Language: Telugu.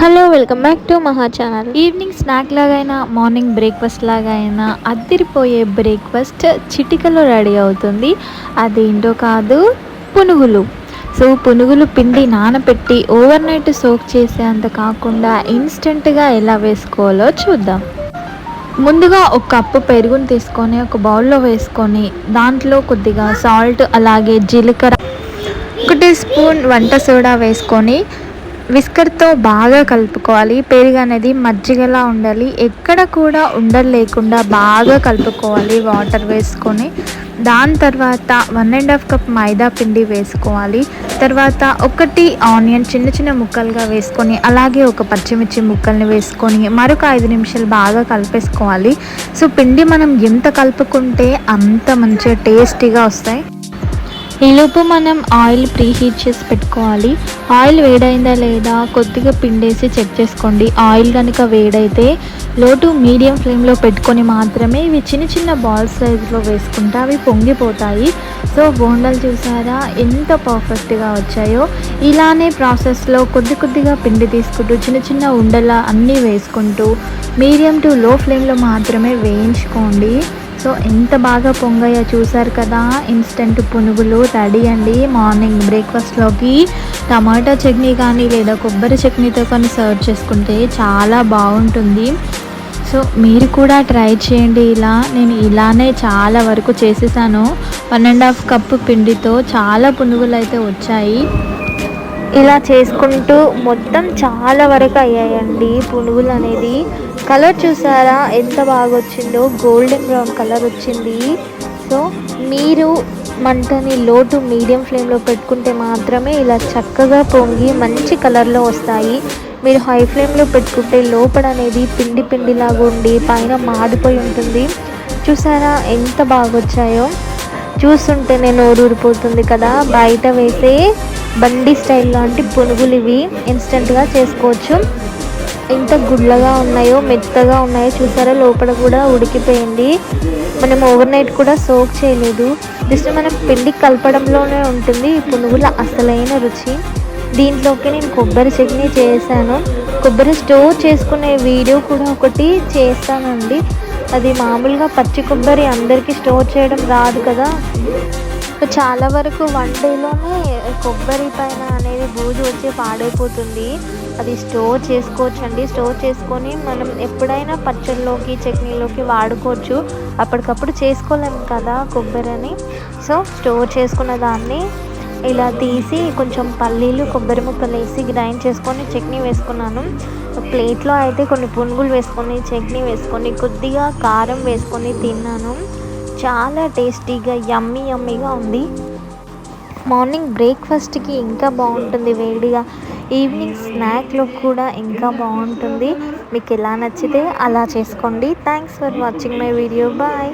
Hello welcome back to Maha channel. Evening snack లాగైనా మార్నింగ్ బ్రేక్ఫాస్ట్ లాగైనా అద్దిరిపోయే బ్రేక్ఫాస్ట్ చిటికలో రెడీ అవుతుంది. అదేంటో కాదు పునుగులు. సో పునుగులు పిండి నానబెట్టి ఓవర్ నైట్ సోక్ చేసేంత కాకుండా ఇన్స్టెంట్గా ఎలా వేసుకోవాలో చూద్దాం. ముందుగా ఒక కప్పు పెరుగుని తీసుకొని ఒక బౌల్లో వేసుకొని దాంట్లో కొద్దిగా సాల్ట్ అలాగే జీలకర్ర ఒక టీ స్పూన్ వంట సోడా వేసుకొని విస్కర్తో బాగా కలుపుకోవాలి. పెరుగు అనేది మజ్జిగలా ఉండాలి. ఎక్కడ కూడా ఉండలు లేకుండా బాగా కలుపుకోవాలి వాటర్ వేసుకొని. దాని తర్వాత one and half cup maida పిండి వేసుకోవాలి. తర్వాత ఒకటి ఆనియన్ చిన్న చిన్న ముక్కలుగా వేసుకొని అలాగే ఒక పచ్చిమిర్చి ముక్కల్ని వేసుకొని మరొక ఐదు నిమిషాలు బాగా కలిపేసుకోవాలి. సో పిండి మనం ఎంత కలుపుకుంటే అంత మంచిగా టేస్టీగా వస్తాయి. ఈలోపు మనం ఆయిల్ ప్రీ హీట్ చేసి పెట్టుకోవాలి. ఆయిల్ వేడైందా లేదా కొద్దిగా పిండేసి చెక్ చేసుకోండి. ఆయిల్ కనుక వేడైతే లో టు మీడియం ఫ్లేమ్లో పెట్టుకొని మాత్రమే ఇవి చిన్న చిన్న బాల్ సైజులో వేసుకుంటే అవి పొంగిపోతాయి. సో బోండాలు చూసారా? ఎంత పర్ఫెక్ట్గా వచ్చాయో. ఇలానే ప్రాసెస్లో కొద్ది కొద్దిగా పిండి తీసుకుంటూ చిన్న చిన్న ఉండలా అన్నీ వేసుకుంటూ మీడియం టు లో ఫ్లేమ్లో మాత్రమే వేయించుకోండి. సో ఎంత బాగా పొంగాయో చూసారు కదా. ఇన్స్టెంట్ పునుగులు రెడీ అండి. మార్నింగ్ బ్రేక్ఫాస్ట్లోకి టమాటా చట్నీ కానీ లేదా కొబ్బరి చట్నీతో కానీ సర్వ్ చేసుకుంటే చాలా బాగుంటుంది. సో మీరు కూడా ట్రై చేయండి ఇలా. నేను ఇలానే చాలా వరకు చేసేసాను. వన్ అండ్ హాఫ్ కప్పు పిండితో చాలా పునుగులు అయితే వచ్చాయి. ఇలా చేసుకుంటూ మొత్తం చాలా వరకు అయ్యాయండి పునుగులు అనేది. కలర్ చూసారా? ఎంత బాగా వచ్చిందో గోల్డెన్ బ్రౌన్ కలర్ వచ్చింది. సో మీరు మంటని లోటు మీడియం ఫ్లేమ్లో పెట్టుకుంటే మాత్రమే ఇలా చక్కగా పొంగి మంచి కలర్లో వస్తాయి. మీరు హై ఫ్లేమ్లో పెట్టుకుంటే లోపల అనేది పిండి పిండిలాగా ఉండి పైన మాడిపోయి ఉంటుంది. చూసారా? ఎంత బాగా వచ్చాయో చూస్తుంటే నేను ఊరూరిపోతుంది కదా? బయట వేసే బండి స్టైల్ లాంటి పునుగులు ఇవి. ఇన్స్టెంట్గా చేసుకోవచ్చు. ఎంత గుడ్లగా ఉన్నాయో మెత్తగా ఉన్నాయో చూసారా? లోపల కూడా ఉడికిపోయింది. మనం ఓవర్ నైట్ కూడా సోక్ చేయలేదు. జస్ట్ మనం పిండి కలపడంలోనే ఉంటుంది ఈ పునుగుల అసలైన రుచి. దీంట్లోకి నేను కొబ్బరి చట్నీ చేశాను. కొబ్బరి స్టోర్ చేసుకునే వీడియో కూడా ఒకటి చేస్తానండి. అది మామూలుగా పచ్చి కొబ్బరి అందరికీ స్టోర్ చేయడం రాదు కదా. చాలా వరకు వన్ డేలోనే కొబ్బరి పైన అనేది బూజు వచ్చి పాడైపోతుంది. అది స్టోర్ చేసుకోవచ్చు అండి స్టోర్ చేసుకొని మనం ఎప్పుడైనా పచ్చళ్ళలోకి చట్నీలోకి వాడుకోవచ్చు. అప్పటికప్పుడు చేసుకోలేము కదా కొబ్బరి అని సో స్టోర్ చేసుకున్న దాన్ని ఇలా తీసి కొంచెం పల్లీలు కొబ్బరి ముక్కలు వేసి గ్రైండ్ చేసుకొని చట్నీ వేసుకున్నాను. ప్లేట్లో అయితే కొన్ని పునుగులు వేసుకొని చట్నీ వేసుకొని కొద్దిగా కారం వేసుకొని తిన్నాను. చాలా టేస్టీగా యమ్మీ యమ్మీగా ఉంది. మార్నింగ్ బ్రేక్ఫాస్ట్కి ఇంకా బాగుంటుంది వేడిగా. ఈవినింగ్ స్నాక్లో కూడా ఇంకా బాగుంటుంది. మీకు ఎలా నచ్చితే అలా చేసుకోండి. Thanks for watching my video bye